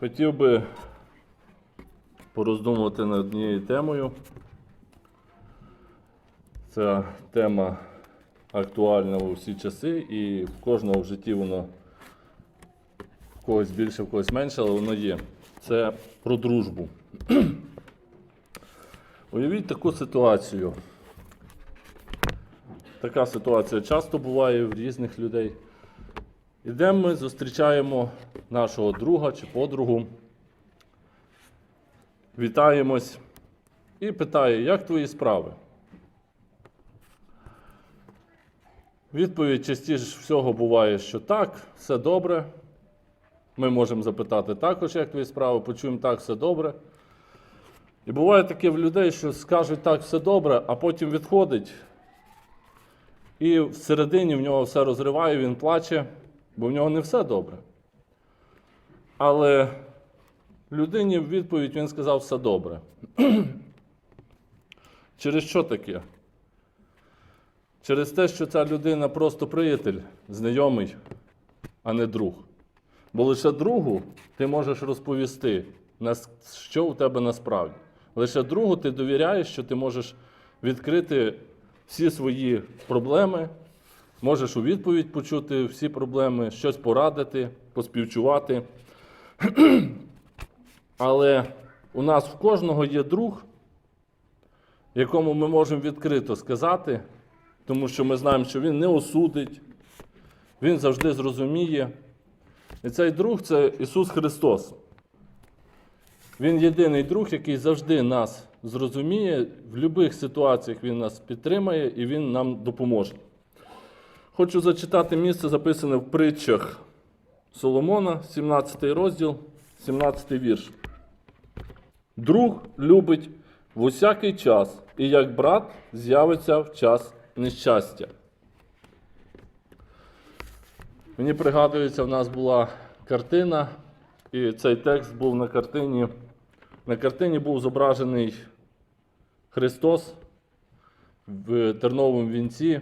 Хотів би пороздумувати над однією темою. Ця тема актуальна у всі часи, і в кожного в житті воно в когось більше, в когось менше, але воно є. Це про дружбу. Уявіть таку ситуацію. Така ситуація часто буває в різних людей. Ідемо ми, зустрічаємо нашого друга чи подругу, вітаємось і питає, як твої справи? Відповідь частіше всього буває, що так, все добре. Ми можемо запитати також, як твої справи, почуємо так, все добре. І буває таке в людей, що скажуть так, все добре, а потім відходить. І всередині в нього все розриває, він плаче, бо в нього не все добре. Але людині в відповідь він сказав все добре. Через що таке? Через те, що ця людина просто приятель, знайомий, а не друг. Бо лише другу ти можеш розповісти, що у тебе насправді. Лише другу ти довіряєш, що ти можеш відкрити всі свої проблеми, можеш у відповідь почути всі проблеми, щось порадити, поспівчувати. Але у нас в кожного є друг, якому ми можемо відкрито сказати, тому що ми знаємо, що він не осудить, він завжди зрозуміє. І цей друг це Ісус Христос. Він єдиний друг, який завжди нас зрозуміє, в будь-яких ситуаціях Він нас підтримає і Він нам допоможе. Хочу зачитати місце, записане в притчах Соломона, 17 розділ, 17 вірш. Друг любить в усякий час, і як брат з'явиться в час нещастя. Мені пригадується, в нас була картина, і цей текст був на картині. На картині був зображений Христос в терновому вінці,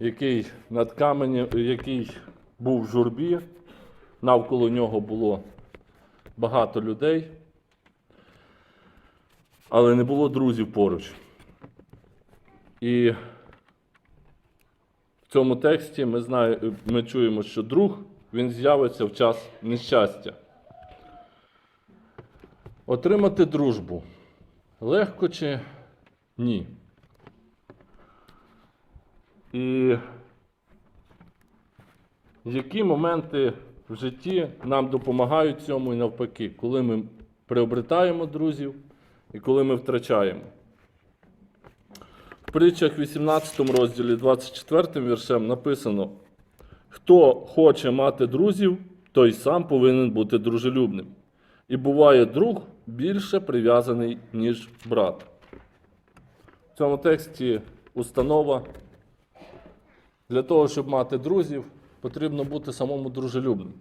який над каменем, який був в журбі. Навколо нього було багато людей, але не було друзів поруч. І в цьому тексті ми, знає, ми чуємо, що друг він з'явиться в час нещастя. Отримати дружбу легко чи ні? І які моменти в житті нам допомагають цьому і навпаки, коли ми приобретаємо друзів і коли ми втрачаємо? В притчах 18 розділі 24 віршем написано: Хто хоче мати друзів, той сам повинен бути дружелюбним. І буває друг більше прив'язаний, ніж брат. В цьому тексті установа. Для того, щоб мати друзів, потрібно бути самому дружелюбним.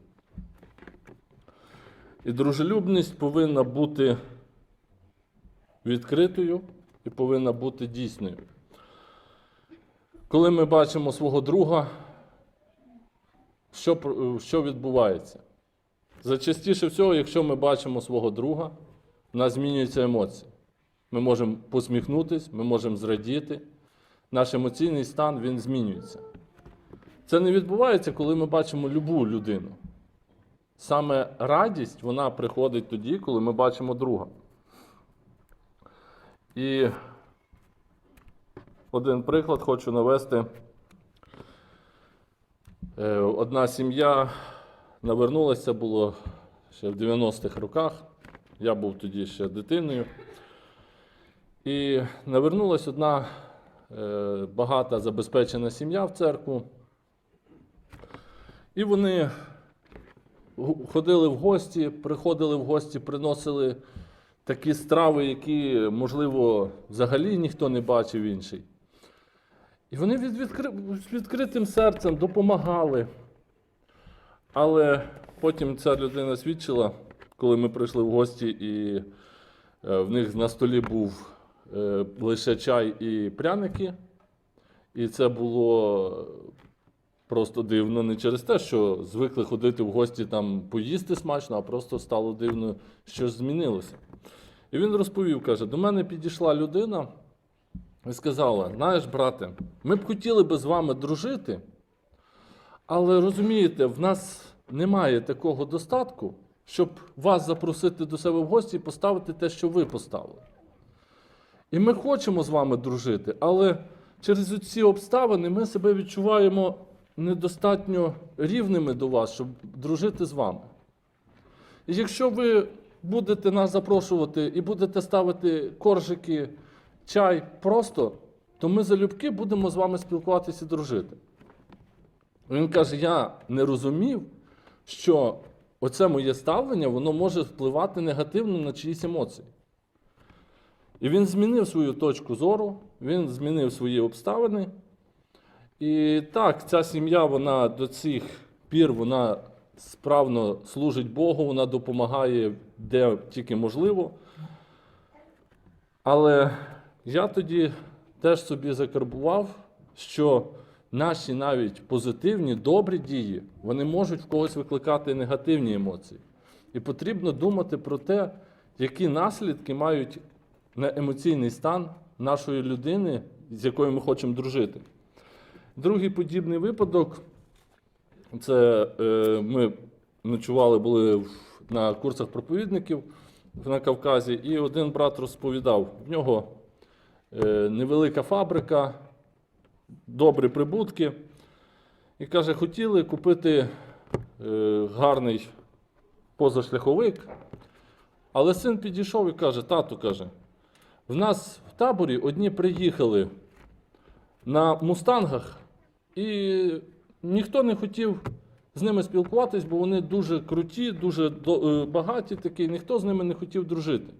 І дружелюбність повинна бути відкритою і повинна бути дійсною. Коли ми бачимо свого друга, що, що відбувається? Зачастіше всього, якщо ми бачимо свого друга, в нас змінюються емоції. Ми можемо посміхнутись, ми можемо зрадіти. Наш емоційний стан він змінюється. Це не відбувається, коли ми бачимо любу людину. Саме радість вона приходить тоді, коли ми бачимо друга. І один приклад хочу навести. Е, Одна сім'я навернулася, було ще в 90-х роках. Я був тоді ще дитиною. І навернулася одна е, багата забезпечена сім'я в церкву. І вони ходили в гості, приходили в гості, приносили такі страви, які, можливо, взагалі ніхто не бачив інший. І вони від, відкри... з відкритим серцем допомагали. Але потім ця людина свідчила, коли ми прийшли в гості, і е, в них на столі був е, лише чай і пряники. І це було просто дивно не через те, що звикли ходити в гості там поїсти смачно, а просто стало дивно, що змінилося. І він розповів, каже: до мене підійшла людина і сказала: знаєш, брате, ми б хотіли би з вами дружити, але розумієте, в нас немає такого достатку, щоб вас запросити до себе в гості і поставити те, що ви поставили. І ми хочемо з вами дружити, але через ці обставини ми себе відчуваємо недостатньо рівними до вас, щоб дружити з вами. І якщо ви будете нас запрошувати і будете ставити коржики, чай просто, то ми залюбки будемо з вами спілкуватися і дружити. Він каже: я не розумів, що оце моє ставлення воно може впливати негативно на чиїсь емоції. І він змінив свою точку зору, він змінив свої обставини. І так, ця сім'я, вона до цих пір вона справно служить Богу, вона допомагає де тільки можливо. Але я тоді теж собі закарбував, що наші навіть позитивні, добрі дії, вони можуть в когось викликати негативні емоції. І потрібно думати про те, які наслідки мають на емоційний стан нашої людини, з якою ми хочемо дружити. Другий подібний випадок це е, ми ночували, були на курсах проповідників на Кавказі, і один брат розповідав, в нього е, невелика фабрика, добрі прибутки. І каже, хотіли купити е, гарний позашляховик, але син підійшов і каже: тату каже, в нас в таборі одні приїхали на мустангах, і ніхто не хотів з ними спілкуватись, бо вони дуже круті, дуже е, багаті такі, ніхто з ними не хотів дружити.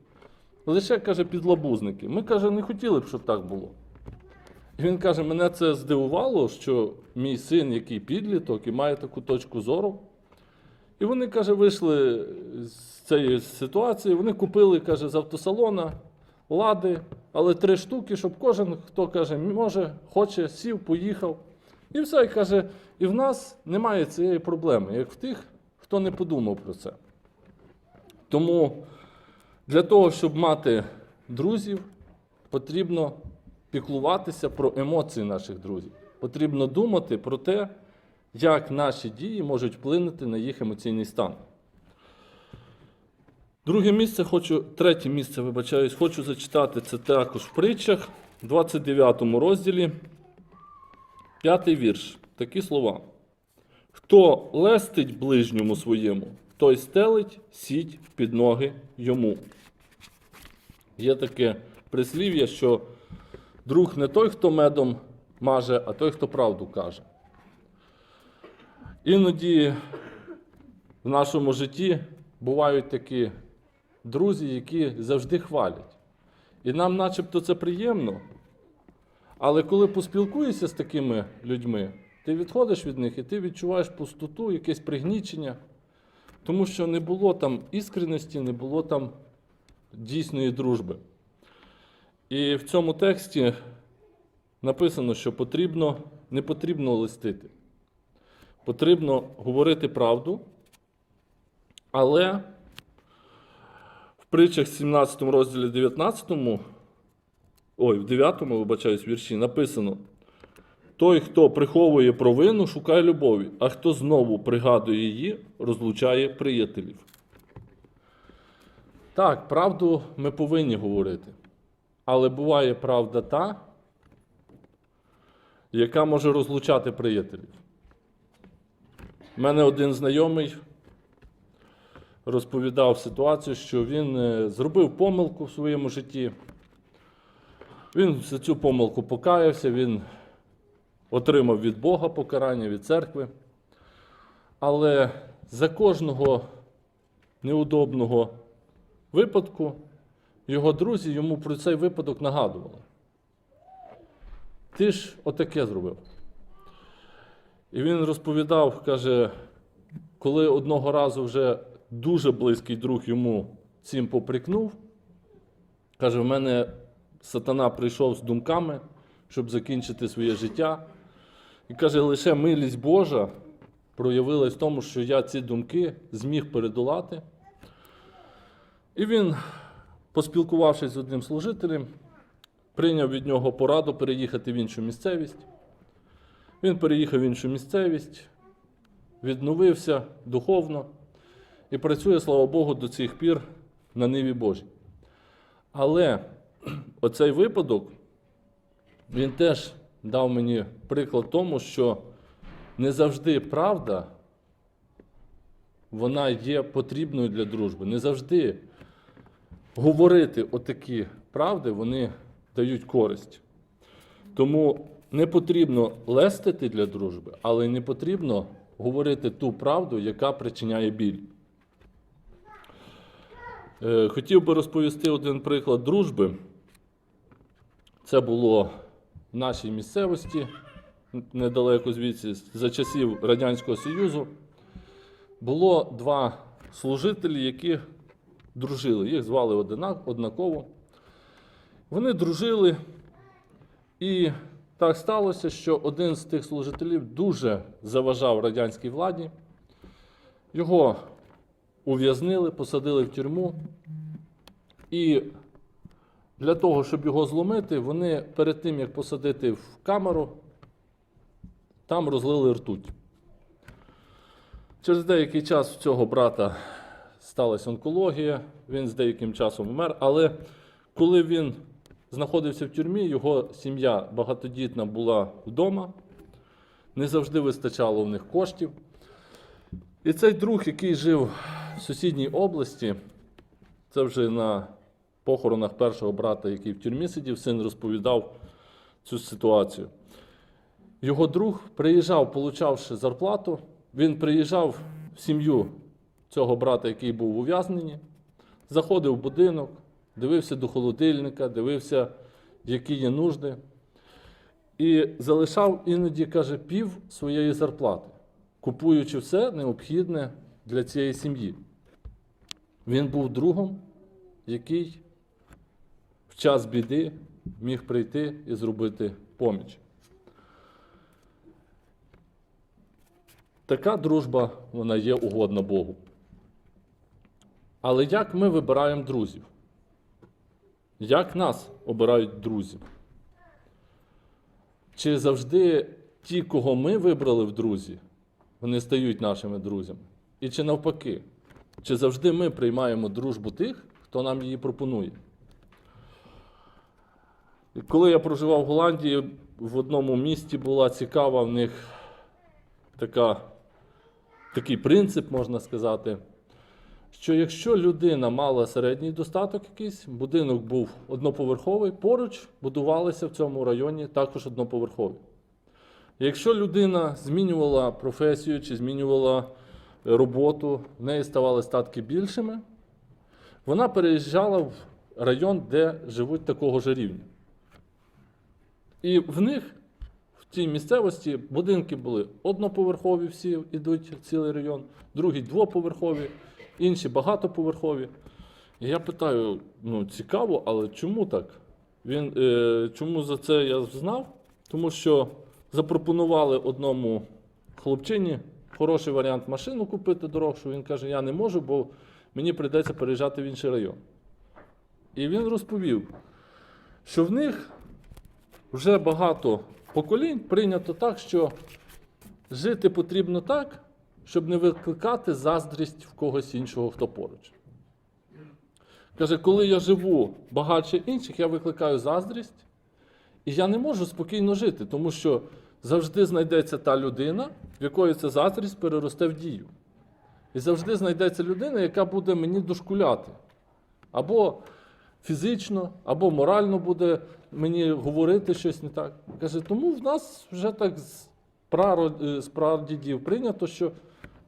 Лише каже, підлабузники. Ми каже, не хотіли б, щоб так було. І він каже: мене це здивувало, що мій син, який підліток, і має таку точку зору. І вони, каже, вийшли з цієї ситуації. Вони купили, каже, з автосалона лади, але три штуки, щоб кожен, хто каже, може, хоче, сів, поїхав. І все, і каже, і в нас немає цієї проблеми, як в тих, хто не подумав про це. Тому для того, щоб мати друзів, потрібно піклуватися про емоції наших друзів. Потрібно думати про те, як наші дії можуть вплинути на їх емоційний стан. Друге місце хочу, третє місце, вибачаюсь, хочу зачитати це також в притчах, 29 розділі, п'ятий вірш. Такі слова. Хто лестить ближньому своєму, той стелить сіть під ноги йому. Є таке прислів'я, що друг не той, хто медом маже, а той, хто правду каже. Іноді в нашому житті бувають такі друзі, які завжди хвалять. І нам начебто це приємно. Але коли поспілкуєшся з такими людьми, ти відходиш від них і ти відчуваєш пустоту, якесь пригнічення, тому що не було там іскреності, не було там дійсної дружби. І в цьому тексті написано, що потрібно, не потрібно листити. Потрібно говорити правду, але в притчах 17 розділі 19, ой, в 9, вибачаюсь, вірші написано: той, хто приховує провину, шукає любові, а хто знову пригадує її, розлучає приятелів. Так, правду ми повинні говорити. Але буває правда та, яка може розлучати приятелів. У мене один знайомий розповідав ситуацію, що він е, зробив помилку в своєму житті. Він за цю помилку покаявся, він отримав від Бога покарання, від церкви. Але за кожного неудобного випадку його друзі йому про цей випадок нагадували. Ти ж отаке зробив. І він розповідав, каже, коли одного разу вже дуже близький друг йому цим поприкнув, каже, в мене сатана прийшов з думками, щоб закінчити своє життя. І каже, лише милість Божа проявилась в тому, що я ці думки зміг передолати. І він, поспілкувавшись з одним служителем, прийняв від нього пораду переїхати в іншу місцевість. Він переїхав в іншу місцевість, відновився духовно і працює, слава Богу, до цих пір на ниві Божій. Але оцей випадок, він теж дав мені приклад тому, що не завжди правда вона є потрібною для дружби. Не завжди говорити отакі правди, вони дають користь. Тому не потрібно лестити для дружби, але не потрібно говорити ту правду, яка причиняє біль. Е, Хотів би розповісти один приклад дружби. Це було в нашій місцевості, недалеко звідси, за часів Радянського Союзу. Було два служителі, які дружили. Їх звали однаково. Вони дружили, і так сталося, що один з тих служителів дуже заважав радянській владі. Його ув'язнили, посадили в тюрму. І для того, щоб його зломити, вони перед тим, як посадити в камеру, там розлили ртуть. Через деякий час в цього брата сталася онкологія, він з деяким часом вмер, але коли він знаходився в тюрмі, його сім'я багатодітна була вдома, не завжди вистачало в них коштів. І цей друг, який жив в сусідній області, це вже на похоронах першого брата, який в тюрмі сидів, син розповідав цю ситуацію. Його друг приїжджав, получавши зарплату, він приїжджав в сім'ю цього брата, який був в ув'язненні, заходив в будинок, дивився до холодильника, дивився, які є нужди, і залишав іноді, каже, пів своєї зарплати, купуючи все необхідне для цієї сім'ї. Він був другом, який в час біди міг прийти і зробити поміч. Така дружба вона є угодна Богу. Але як ми вибираємо друзів? Як нас обирають друзів? Чи завжди ті, кого ми вибрали в друзі, вони стають нашими друзями? І чи навпаки? Чи завжди ми приймаємо дружбу тих, хто нам її пропонує? Коли я проживав в Голландії, в одному місті була цікава в них така, такий принцип, можна сказати, що якщо людина мала середній достаток якийсь, будинок був одноповерховий, поруч будувалися в цьому районі також одноповерхові. Якщо людина змінювала професію чи змінювала роботу, в неї ставали статки більшими, вона переїжджала в район, де живуть такого ж рівня. І в них, в цій місцевості, будинки були одноповерхові, всі йдуть цілий район, другі двоповерхові, інші багатоповерхові. І я питаю: ну, цікаво, але чому так? Він, е, чому за це я знав? Тому що запропонували одному хлопчині хороший варіант машину купити дорогшу. Він каже, я не можу, бо мені прийдеться переїжджати в інший район. І він розповів, що в них вже багато поколінь прийнято так, що жити потрібно так, щоб не викликати заздрість в когось іншого, хто поруч. Каже, коли я живу багатше інших, я викликаю заздрість, і я не можу спокійно жити, тому що завжди знайдеться та людина, в якої ця заздрість переросте в дію. І завжди знайдеться людина, яка буде мені дошкуляти. Або фізично, або морально буде мені говорити щось не так. Каже, тому в нас вже так з праро- е, з прадідів прийнято, що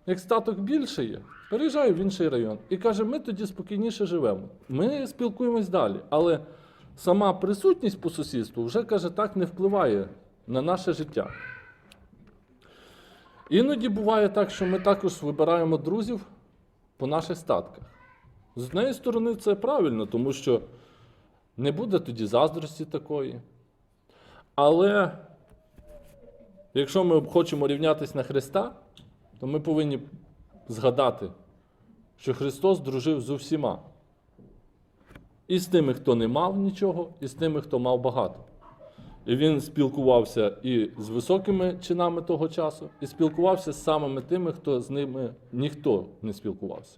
як статок більше є, переїжджаю в інший район. І каже, ми тоді спокійніше живемо. Ми спілкуємось далі. Але сама присутність по сусідству вже каже, так не впливає на наше життя. Іноді буває так, що ми також вибираємо друзів по наших статках. З однієї сторони, це правильно, тому що не буде тоді заздрості такої. Але якщо ми хочемо рівнятися на Христа, то ми повинні згадати, що Христос дружив з усіма. І з тими, хто не мав нічого, і з тими, хто мав багато. І він спілкувався і з високими чинами того часу, і спілкувався з самими тими, хто з ними ніхто не спілкувався.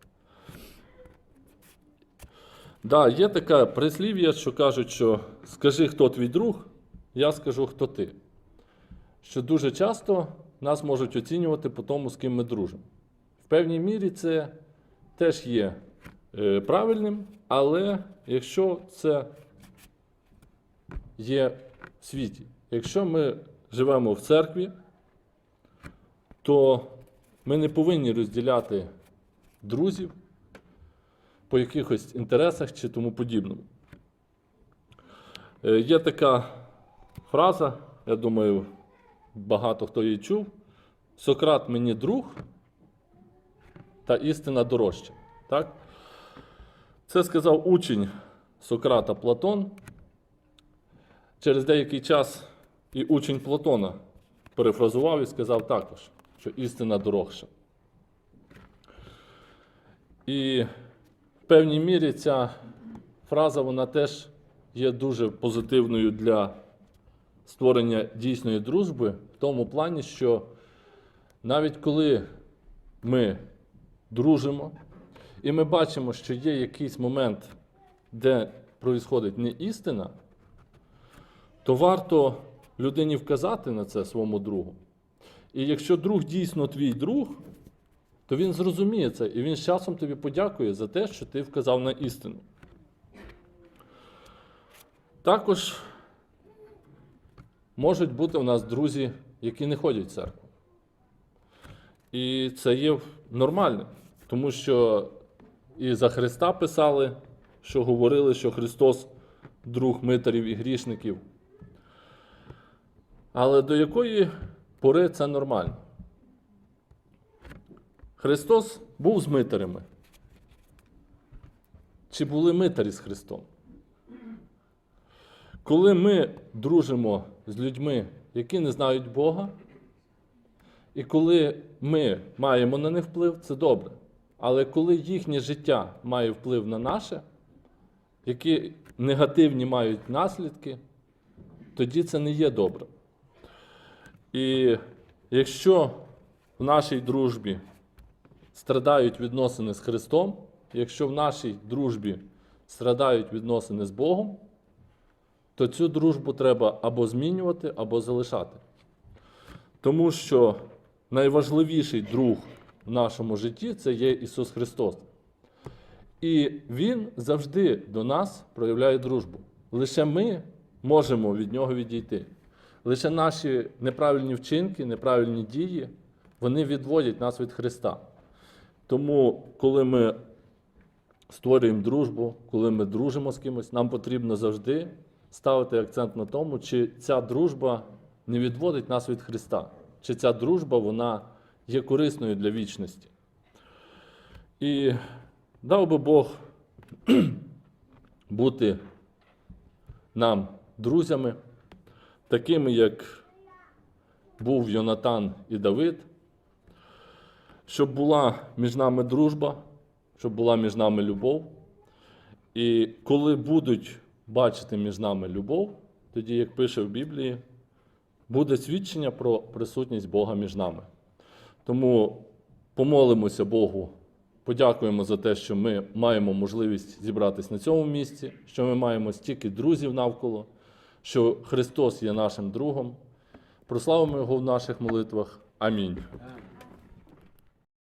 Да, є таке прислів'я, що кажуть, що скажи, хто твій друг, я скажу, хто ти. Що дуже часто нас можуть оцінювати по тому, з ким ми дружимо. В певній мірі це теж є е, правильним, але якщо це є світі, якщо ми живемо в церкві, то ми не повинні розділяти друзів по якихось інтересах чи тому подібному. Е, Є така фраза, я думаю, багато хто її чув. Сократ мені друг, та істина дорожча. Так? Це сказав учень Сократа Платон. Через деякий час і учень Платона перефразував і сказав також, що істина дорожча. І в певній мірі ця фраза вона теж є дуже позитивною для створення дійсної дружби в тому плані, що навіть коли ми дружимо, і ми бачимо, що є якийсь момент, де проїсходить не істина, то варто людині вказати на це своєму другу. І якщо друг дійсно твій друг, то він зрозуміє це, і він з часом тобі подякує за те, що ти вказав на істину. Також можуть бути у нас друзі, які не ходять в церкву. І це є нормально, тому що і за Христа писали, що говорили, що Христос друг митарів і грішників. Але до якої пори це нормально? Христос був з митарями. Чи були митарі з Христом? Коли ми дружимо з людьми, які не знають Бога, і коли ми маємо на них вплив, це добре. Але коли їхнє життя має вплив на наше, які негативні мають наслідки, тоді це не є добре. І якщо в нашій дружбі страдають відносини з Христом, якщо в нашій дружбі страдають відносини з Богом, то цю дружбу треба або змінювати, або залишати. Тому що найважливіший друг в нашому житті це є Ісус Христос. І Він завжди до нас проявляє дружбу. Лише ми можемо від Нього відійти. Лише наші неправильні вчинки, неправильні дії, вони відводять нас від Христа. Тому, коли ми створюємо дружбу, коли ми дружимо з кимось, нам потрібно завжди ставити акцент на тому, чи ця дружба не відводить нас від Христа, чи ця дружба вона є корисною для вічності. І дав би Бог бути нам друзями, такими, як був Йонатан і Давид, щоб була між нами дружба, щоб була між нами любов. І коли будуть бачити між нами любов, тоді, як пише в Біблії, буде свідчення про присутність Бога між нами. Тому помолимося Богу, подякуємо за те, що ми маємо можливість зібратися на цьому місці, що ми маємо стільки друзів навколо, що Христос є нашим другом. Прославимо Його в наших молитвах. Амінь.